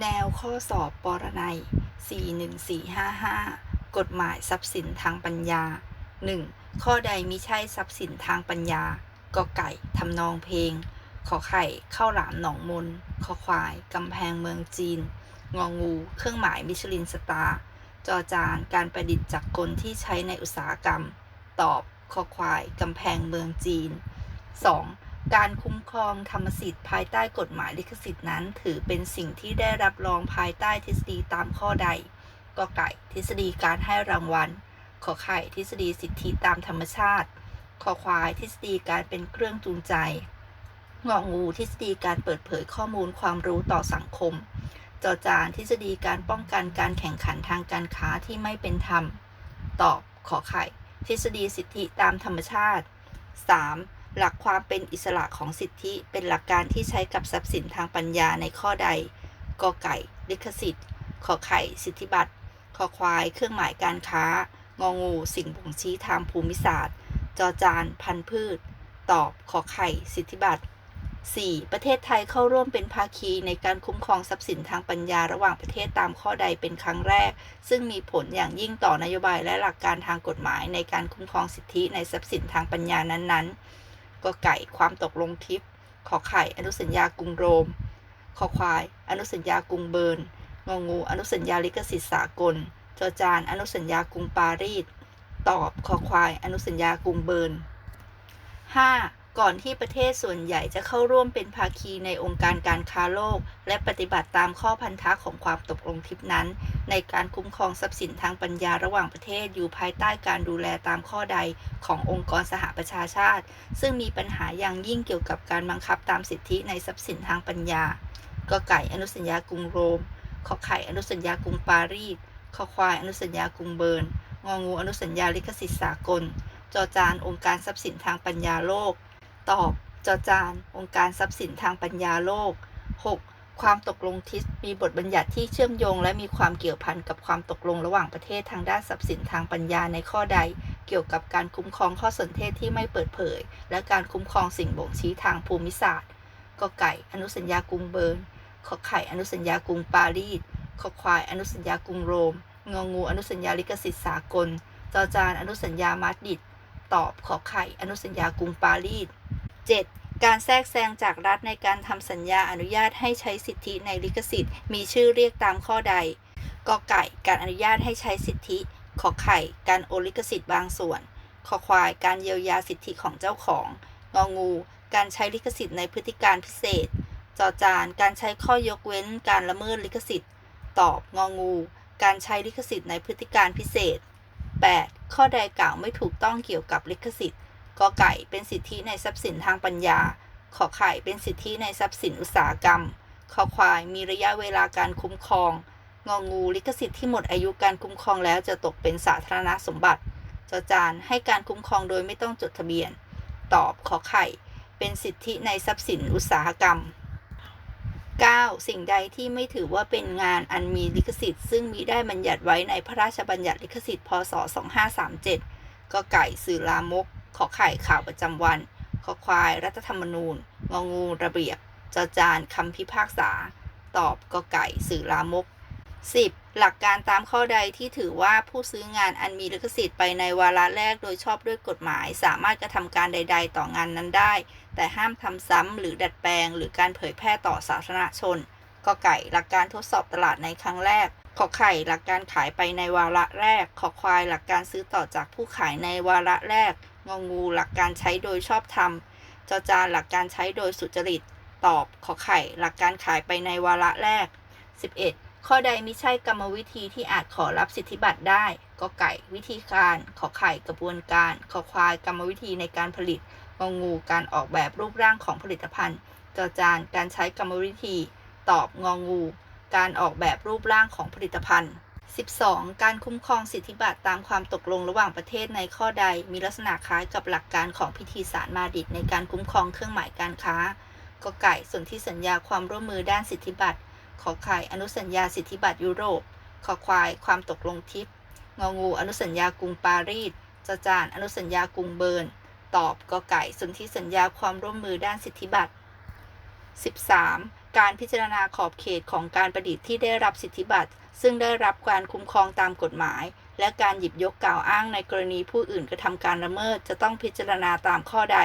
แนวข้อสอบปรนัย 41455 กฎหมายทรัพย์สินทางปัญญา 1. ข้อใดมิใช่ทรัพย์สินทางปัญญากอไก่ทำนองเพลง ขอไข่ข้าวหลามหนองมนขอควายกำแพงเมืองจีน งองู เครื่องหมายมิชลินสตาร์จอจานการประดิษฐ์จักกลที่ใช้ในอุตสาหกรรม ตอบคอควายกำแพงเมืองจีน 2. การคุ้มครองธรรมสิทธิ์ภายใต้กฎหมายลิขสิทธิ์นั้น ถือเป็นสิ่งที่ได้รับรองภายใต้ทฤษฎีตามข้อใดกไก่ทฤษฎีการให้รางวัล ขอไข่ทฤษฎีสิทธิตามธรรมชาติ ขอควายทฤษฎีการเป็นเครื่องจูงใจงองูทฤษฎีการเปิดเผยข้อมูลความรู้ต่อสังคม จอจานทฤษฎีการป้องกันการแข่งขันทางการค้าที่ไม่เป็นธรรม ตอบขอไข่ ทฤษฎีสิทธิตามธรรมชาติ 3. หลักความเป็นอิสระของสิทธิเป็นหลักการที่ใช้กับทรัพย์สินทางปัญญาในข้อใดกอไก่ ลิขสิทธิ์ขอไข่ สิทธิบัตรขอควาย เครื่องหมายการค้า งองู สิ่งบ่งชี้ทางภูมิศาสตร์ จอจาน พันธุ์พืช ตอบ ขอไข่ สิทธิบัตร 4. ประเทศไทยเข้าร่วมเป็นภาคีในการคุ้มครองทรัพย์สินทางปัญญาระหว่างประเทศตามข้อใดเป็นครั้งแรก ซึ่งมีผลอย่างยิ่งต่อนโยบายและหลักการทางกฎหมายในการคุ้มครองสิทธิในทรัพย์สินทางปัญญานั้นๆ ก็ไก่ความตกลงทิปขอไข่ อนุสัญญากรุงโรม ขอควาย อนุสัญญากรุงเบิร์นงองู อนุสัญญาลิขสิทธิสากลจอจาน อนุสัญญากรุงปารีสตอบ ขอควาย อนุสัญญากรุงเบิร์น 5. ก่อนที่ประเทศส่วนใหญ่จะเข้าร่วมเป็นภาคีในองค์การการค้าโลก และปฏิบัติตามข้อพันธะของความตกลงทิปนั้น ในการคุ้มครองทรัพย์สินทางปัญญาระหว่างประเทศอยู่ภายใต้การดูแลตามข้อใดขององค์กรสหประชาชาติ ซึ่งมีปัญหาอย่างยิ่งเกี่ยวกับการบังคับตามสิทธิในทรัพย์สินทางปัญญาก็ไก่อนุสัญญากรุงโรมขอไข่อนุสัญญากรุงปารีสขอควายอนุสัญญากรุงเบิร์นงองูอนุสัญญาลิขสิทธิสากลจอจานองค์การทรัพย์สินทางปัญญาโลก ตอบจอจานองค์การทรัพย์สินทางปัญญาโลก 6. ความตกลงทิสมีบทบัญญัติที่เชื่อมโยง และมีความเกี่ยวพันกับความตกลงระหว่างประเทศทางด้านทรัพย์สินทางปัญญาในข้อใด เกี่ยวกับการคุ้มครองข้อสนเทศที่ไม่เปิดเผย และการคุ้มครองสิ่งบ่งชี้ทางภูมิศาสตร์กไก่อนุสัญญากรุงเบิร์นขอไข่อนุสัญญากรุงปารีสขอควายอนุสัญญากรุงโรมงองูอนุสัญญาลิขสิทธิสากลจอจานอนุสัญญามาดริด ตอบขอไข่ อนุสัญญากรุงปารีส 7. การแทรกแซงจากรัฐในการทำสัญญาอนุญาตให้ใช้สิทธิในลิขสิทธิ์ มีชื่อเรียกตามข้อใดกอไก่ การอนุญาตให้ใช้สิทธิ ขอไข่ การโอนลิขสิทธิ์บางส่วน ขอควาย การเยียวยาสิทธิของเจ้าของ งองู การใช้ลิขสิทธิ์ในพฤติการพิเศษ จอจาน การใช้ข้อยกเว้น การละเมิดลิขสิทธิ์ ตอบ งองู การใช้ลิขสิทธิ์ในพฤติการพิเศษ 8. ข้อใดกล่าวไม่ถูกต้องเกี่ยวกับลิขสิทธิ์กอไก่เป็นสิทธิในทรัพย์สินทางปัญญา ขอไข่เป็นสิทธิในทรัพย์สินอุตสาหกรรม ขอควายมีระยะเวลาการคุ้มครอง งองูลิขสิทธิ์ที่หมดอายุการคุ้มครองแล้วจะตกเป็นสาธารณสมบัติจอจานให้การคุ้มครองโดยไม่ต้องจดทะเบียน ตอบขอไข่ เป็นสิทธิในทรัพย์สินอุตสาหกรรม 9. สิ่งใดที่ไม่ถือว่าเป็นงานอันมีลิขสิทธิ์ ซึ่งมีได้บัญญัติไว้ในพระราชบัญญัติลิขสิทธิ์พศ 2537 ก็ไก่สื่อลามก ขอไข่ข่าวประจำวัน ขอควายรัฐธรรมนูญ งองูระเบียบจอจานคำพิพากษา ตอบก็ไก่สื่อลามก 10. หลักการตามข้อใดที่ถือว่าผู้ซื้องานอันมีลิขสิทธิ์ไปในวาระแรกโดยชอบด้วยกฎหมาย สามารถกระทำการใด ๆ ต่องานนั้นได้ แต่ห้ามทำซ้ำหรือดัดแปลง หรือการเผยแพร่ต่อสาธารณชนกอไก่หลักการทดสอบตลาดในครั้งแรกขอไข่หลักการขายไปในวาระแรกขอควายหลักการซื้อต่อจากผู้ขายในวาระแรกงองูหลักการใช้โดยชอบธรรมจอจานหลักการใช้โดยสุจริต ตอบขอไข่หลักการขายไปในวาระแรก 11. ข้อใดไม่ใช่กรรมวิธีที่อาจขอรับสิทธิบัตรได้กอไก่วิธีการขอไข่กระบวนการขอควายกรรมวิธีในการผลิตงองูการออกแบบรูปร่างของผลิตภัณฑ์จอจานการใช้กรรมวิธี ตอบงองู การออกแบบรูปร่างของผลิตภัณฑ์ 12. การคุ้มครองสิทธิบัตรตามความตกลงระหว่างประเทศในข้อใดมีลักษณะคล้ายกับหลักการของพิธีสารมาดิดในการคุ้มครองเครื่องหมายการค้ากอไก่ส่วนที่สัญญาความร่วมมือด้านสิทธิบัตร ขอไข่อนุสัญญาสิทธิบัตรยุโรป ขอควายความตกลงทิปงองูอนุสัญญากรุงปารีสจจานอนุสัญญากรุงเบิร์น ตอบกอไก่สนที่สัญญาความร่วมมือด้านสิทธิบัตร 13. การพิจารณาขอบเขตของการประดิษฐ์ที่ได้รับสิทธิบัตร ซึ่งได้รับการคุ้มครองตามกฎหมาย และการหยิบยกกล่าวอ้างในกรณีผู้อื่นกระทำการละเมิดจะต้องพิจารณาตามข้อใด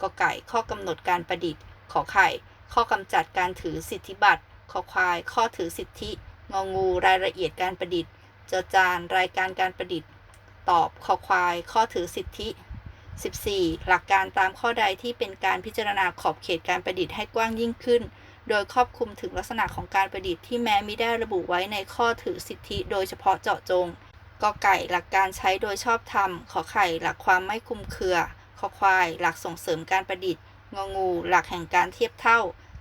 กไก่ข้อกำหนดการประดิษฐ์ ขอไข่ ข้อกำจัดการถือสิทธิบัตร ขอควาย ข้อถือสิทธิ งองู รายละเอียดการประดิษฐ์จจาน รายการการประดิษฐ์ ตอบขอควาย ข้อถือสิทธิ 14. หลักการตามข้อใดที่เป็นการพิจารณาขอบเขตการประดิษฐ์ให้กว้างยิ่งขึ้น โดยครอบคลุมถึงลักษณะของการประดิษฐ์ที่แม้มิได้ระบุไว้ในข้อถือสิทธิ โดยเฉพาะเจาะจงกไก่หลักการใช้โดยชอบธรรม ขอไข่หลักความไม่คุมเครือ ขอควาย หลักส่งเสริมการประดิษฐ์ งองู หลักแห่งการเทียบเท่า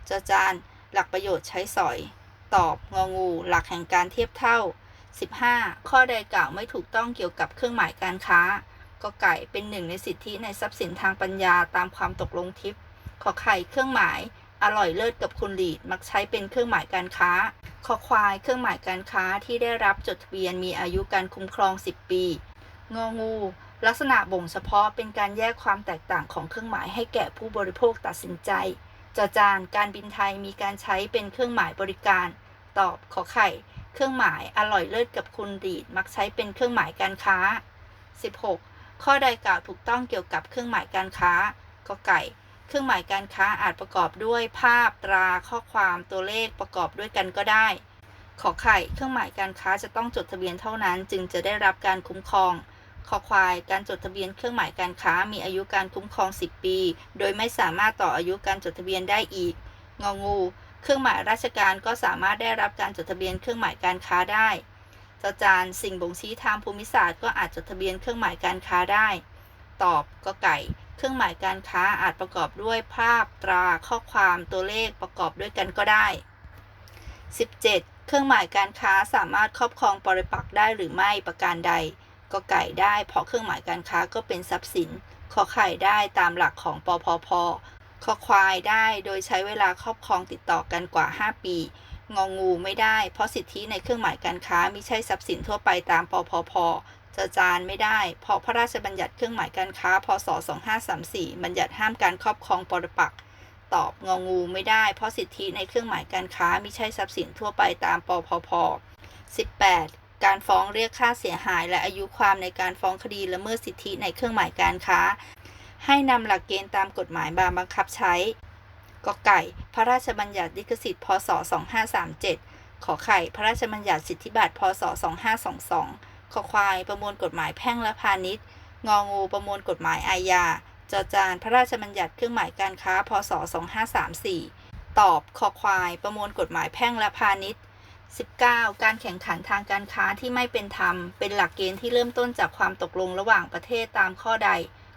จจาน หลักประโยชน์ใช้สอย ตอบงองู หลักแห่งการเทียบเท่า 15. ข้อใดกล่าวไม่ถูกต้องเกี่ยวกับเครื่องหมายการค้า ก็ไก่เป็นหนึ่งในสิทธิในทรัพย์สินทางปัญญาตามความตกลงทิปขอไข่เครื่องหมาย อร่อยเลิศกับคุณหลีดมักใช้เป็นเครื่องหมายการค้าขอควายเครื่องหมายการค้าที่ได้รับจดทะเบียนมีอายุการคุ้มครอง 10 ปี งองู ลักษณะบ่งเฉพาะเป็นการแยกความแตกต่างของเครื่องหมายให้แก่ผู้บริโภคตัดสินใจ จอจานการบินไทยมีการใช้เป็นเครื่องหมายบริการ ตอบขอไข่ เครื่องหมายอร่อยเลิศกับคุณหลีดมักใช้เป็นเครื่องหมายการค้า 16 ข้อใดกล่าวถูกต้องเกี่ยวกับเครื่องหมายการค้ากไก่ เครื่องหมายการค้าอาจประกอบด้วยภาพตราข้อความตัวเลขประกอบด้วยกันก็ได้ ขอไข่ เครื่องหมายการค้าจะต้องจดทะเบียนเท่านั้น จึงจะได้รับการคุ้มครอง ขอควาย การจดทะเบียนเครื่องหมายการค้ามีอายุการคุ้มครอง 10 ปี โดยไม่สามารถต่ออายุการจดทะเบียนได้อีก งองู เครื่องหมายราชการก็สามารถได้รับการจดทะเบียนเครื่องหมายการค้าได้จจานสิ่งบ่งชี้ทางภูมิศาสตร์ก็อาจจดทะเบียนเครื่องหมายการค้าได้ ตอบก็ไก่ เครื่องหมายการค้าอาจประกอบด้วยภาพตราข้อความตัวเลขประกอบด้วยกันก็ได้ 17. เครื่องหมายการค้าสามารถครอบครองปริปักษ์ได้หรือไม่ประการใด ก็ไก่ได้ เพราะเครื่องหมายการค้าก็เป็นทรัพย์สิน ขอไข่ได้ตามหลักของปพพขอควายได้โดยใช้เวลาครอบครองติดต่อกันกว่า 5 ปี งองูไม่ได้ เพราะสิทธิในเครื่องหมายการค้าม่ใช่ทรัพย์สินทั่วไปตามปพพจอจานไม่ได้ เพราะพระราชบัญญัติเครื่องหมายการค้า พศ 2534 บัญญัติห้ามการครอบครองปรปักษ์ตอบงองูไม่ได้ เพราะสิทธิในเครื่องหมายการค้าม่ใช่ทรัพย์สินทั่วไปตามปพพ 18. การฟ้องเรียกค่าเสียหาย และอายุความในการฟ้องคดีละเมิดสิทธิในเครื่องหมายการค้า ให้นำหลักเกณฑ์ตามกฎหมายมาบังคับใช้กไก่ พระราชบัญญัติลิขสิทธิ์พศ 2537 ขอไข่ พระราชบัญญัติสิทธิบัตรพศ 2522 ขอควาย ประมวลกฎหมายแพ่งและพาณิชย์ งองู ประมวลกฎหมายอาญา จอจาน พระราชบัญญัติเครื่องหมายการค้า พศ 2534 ตอบคอควาย ประมวลกฎหมายแพ่งและพาณิชย์ 19. การแข่งขันทางการค้าที่ไม่เป็นธรรม เป็นหลักเกณฑ์ที่เริ่มต้นจากความตกลงระหว่างประเทศตามข้อใด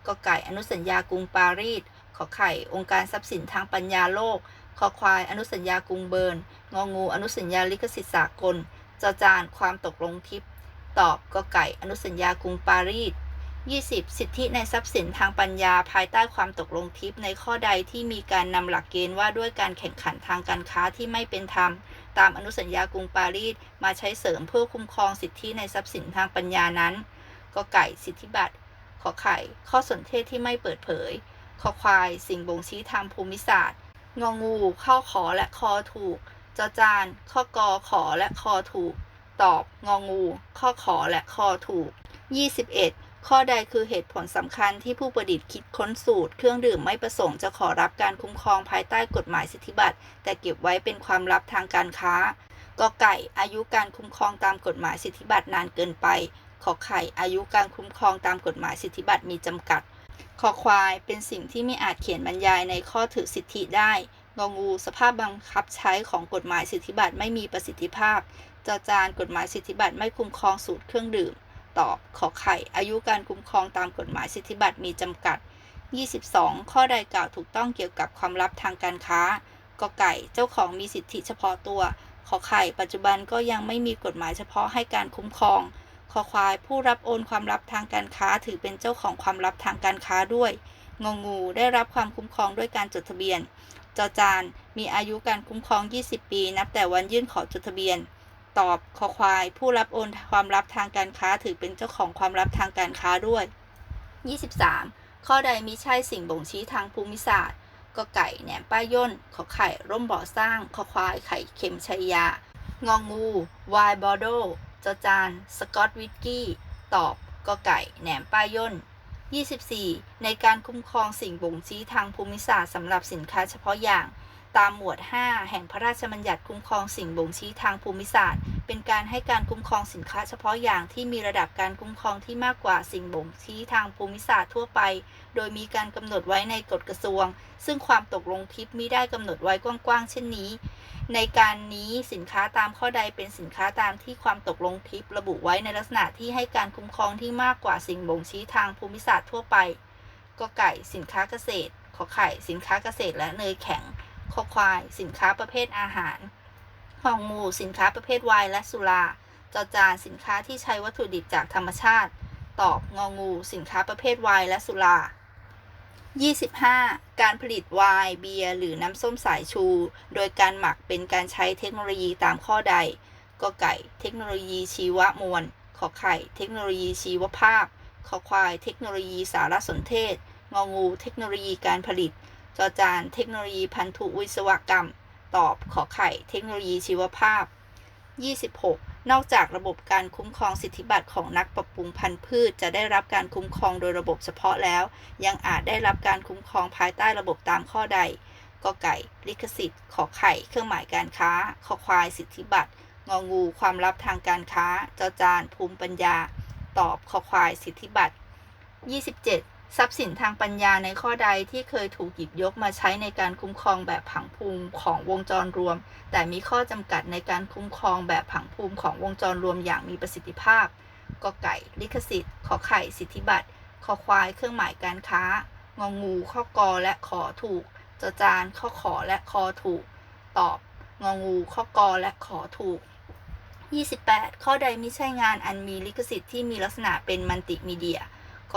กไก่อนุสัญญากรุงปารีสขอไข่ องค์การทรัพย์สินทางปัญญาโลกคอควายอนุสัญญากรุงเบิร์นงองู อนุสัญญาลิขสิทธิสากลจอจานความตกลงทิพย์ตอบกไก่อนุสัญญากรุงปารีส 20. สิทธิในทรัพย์สินทางปัญญาภายใต้ความตกลงทิพย์ในข้อใดที่มีการนำหลักเกณฑ์ว่าด้วยการแข่งขันทางการค้าที่ไม่เป็นธรรม ตามอนุสัญญากรุงปารีสมาใช้เสริมเพื่อคุ้มครองสิทธิในทรัพย์สินทางปัญญานั้นกไก่สิทธิบัตรขอไข่ ข้อสนเทศที่ไม่เปิดเผยขอควาย สิ่งบ่งชี้ทางภูมิศาสตร์งองูข้อขอและคอถูกจอจานข้อกอขอและคอถูก ตอบงองู ข้อขอและคอถูก 21 ข้อใดคือเหตุผลสำคัญที่ผู้ประดิษฐ์คิดค้นสูตร เครื่องดื่มไม่ประสงค์จะขอรับการคุ้มครองภายใต้กฎหมายสิทธิบัตร แต่เก็บไว้เป็นความลับทางการค้ากไก่อายุการคุ้มครองตามกฎหมายสิทธิบัตรนานเกินไป ขอไข่อายุการคุ้มครองตามกฎหมายสิทธิบัตรมีจำกัดคอควายเป็นสิ่งที่ไม่อาจเขียนบรรยายในข้อถือสิทธิได้งองูสภาพบังคับใช้ของกฎหมายสิทธิบัตรไม่มีประสิทธิภาพจอจานกฎหมายสิทธิบัตรไม่คุ้มครองสูตรเครื่องดื่ม ตอบ ขอไข่ อายุการคุ้มครองตามกฎหมายสิทธิบัตรมีจำกัด 22 ข้อใดกล่าวถูกต้องเกี่ยวกับความลับทางการค้ากไก่ เจ้าของมีสิทธิเฉพาะตัว ขอไข่ ปัจจุบันก็ยังไม่มีกฎหมายเฉพาะให้การคุ้มครองคอควาย ผู้รับโอนความลับทางการค้า ถือเป็นเจ้าของความลับทางการค้าด้วย งงู ได้รับความคุ้มครองด้วยการจดทะเบียน จอจาน มีอายุการคุ้มครอง 20 ปี นับแต่วันยื่นขอจดทะเบียน ตอบคอควาย ผู้รับโอนความลับทางการค้าถือเป็นเจ้าของความลับทางการค้าด้วย 23 ข้อใดมิใช่สิ่งบ่งชี้ทางภูมิศาสตร์ก็ไก่แหนมป้าย่นขอไข่ร่มบ่อสร้างขอควายไข่เค็มชัยยา งองูวายบอโดจจาน สกอตวิสกี้ ตอบก็ไก่แหนมป้าย่น 24 ในการคุ้มครองสิ่งบ่งชี้ทางภูมิศาสตร์สำหรับสินค้าเฉพาะอย่าง ตามหมวด 5 แห่งพระราชบัญญัติคุ้มครองสิ่งบ่งชี้ทางภูมิศาสตร์ เป็นการให้การคุ้มครองสินค้าเฉพาะอย่างที่มีระดับการคุ้มครองที่มากกว่าสิ่งบ่งชี้ทางภูมิศาสตร์ทั่วไป โดยมีการกำหนดไว้ในกฎกระทรวง ซึ่งความตกลงทิปมิได้กำหนดไว้กว้างๆ เช่นนี้ ในการนี้สินค้าตามข้อใดเป็นสินค้าตามที่ความตกลงทิประบุไว้ในลักษณะที่ให้การคุ้มครองที่มากกว่าสิ่งบ่งชี้ทางภูมิศาสตร์ทั่วไป ก็ไก่สินค้าเกษตร ขอไข่สินค้าเกษตรและเนยแข็ง คอควาย สินค้าประเภทอาหารหองมูสินค้าประเภทไวน์และสุราจอจานสินค้าที่ใช้วัตถุดิบจากธรรมชาติ ตอบงองู สินค้าประเภทไวน์และสุรา 25. การผลิตไวน์เบียร์หรือน้ำส้มสายชู โดยการหมักเป็นการใช้เทคโนโลยีตามข้อใดก็ไก่ เทคโนโลยีชีวมวลขอไข่ เทคโนโลยีชีวภาพขอควาย เทคโนโลยีสารสนเทศ งองู เทคโนโลยีการผลิต จอจานเทคโนโลยีพันธุวิศวกรรม ตอบขอไข่เทคโนโลยีชีวภาพ 26. นอกจากระบบการคุ้มครองสิทธิบัตรของนักปรับปรุงพันธุ์พืช จะได้รับการคุ้มครองโดยระบบเฉพาะแล้ว ยังอาจได้รับการคุ้มครองภายใต้ระบบตามข้อใดกไก่ ลิขสิทธิ์ ขอไข่ เครื่องหมายการค้า ขอควาย สิทธิบัตร งองู ความลับทางการค้า จอจาน ภูมิปัญญา ตอบ ขอควาย สิทธิบัตร 27. ทรัพย์สินทางปัญญาในข้อใดที่เคยถูกหยิบยกมาใช้ในการคุ้มครองแบบผังภูมิของวงจรรวม แต่มีข้อจำกัดในการคุ้มครองแบบผังภูมิของวงจรรวมอย่างมีประสิทธิภาพกไก่ลิขสิทธิ์ขอไข่สิทธิบัตรขอควายเครื่องหมายการค้างองูข้อกอและขอถูกจจานข้อขอและคอถูก ตอบงองูข้อกอและขอถูก 28 ข้อใดไม่ใช่งานอันมีลิขสิทธิ์ที่มีลักษณะเป็นมัลติมีเดีย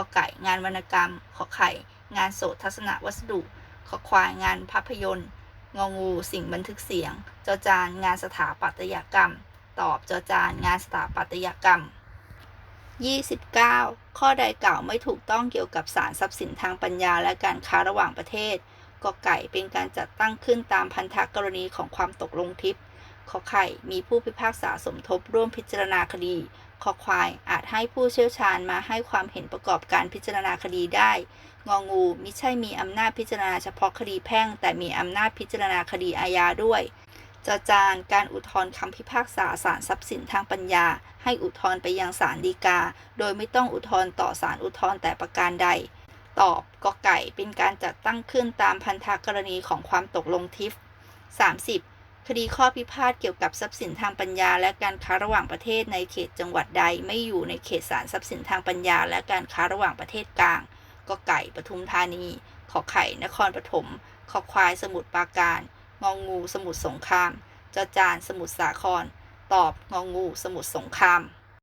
กไก่ งานวรรณกรรม ขอไข่ งานโสตทัศนวัสดุ ขอควาย งานภาพยนตร์ งองู สิ่งบันทึกเสียง จอจาน งานสถาปัตยกรรม ตอบ จอจาน งานสถาปัตยกรรม 29 ข้อใดเก่าไม่ถูกต้องเกี่ยวกับสารทรัพย์สินทางปัญญาและการค้าระหว่างประเทศกไก่เป็นการจัดตั้งขึ้นตามพันธกรณีของความตกลงทิพย์ขอไข่มีผู้พิพากษาสมทบร่วมพิจารณาคดี คอควาย อาจให้ผู้เชี่ยวชาญมาให้ความเห็นประกอบการพิจารณาคดีได้ งองูมิใช่มีอำนาจพิจารณาเฉพาะคดีแพ่ง แต่มีอำนาจพิจารณาคดีอาญาด้วยจจานการอุทธรณ์คำพิพากษาศาลทรัพย์สินทางปัญญา ให้อุทธรณ์ไปยังศาลฎีกา โดยไม่ต้องอุทธรณ์ต่อศาลอุทธรณ์แต่ประการใด ตอบกอไก่เป็นการจัดตั้งขึ้นตามพันธกรณีของความตกลงทิฟ30 คดีข้อพิพาทเกี่ยวกับทรัพย์สินทางปัญญา และการค้าระหว่างประเทศในเขตจังหวัดใดไม่อยู่ในเขตศาลทรัพย์สินทางปัญญา และการค้าระหว่างประเทศกลางก็ไก่ปทุมธานีขอไข่นครปฐมขอควายสมุทรปราการงองูสมุทรสงครามจอจานสมุทรสาคร ตอบงองูสมุทรสงคราม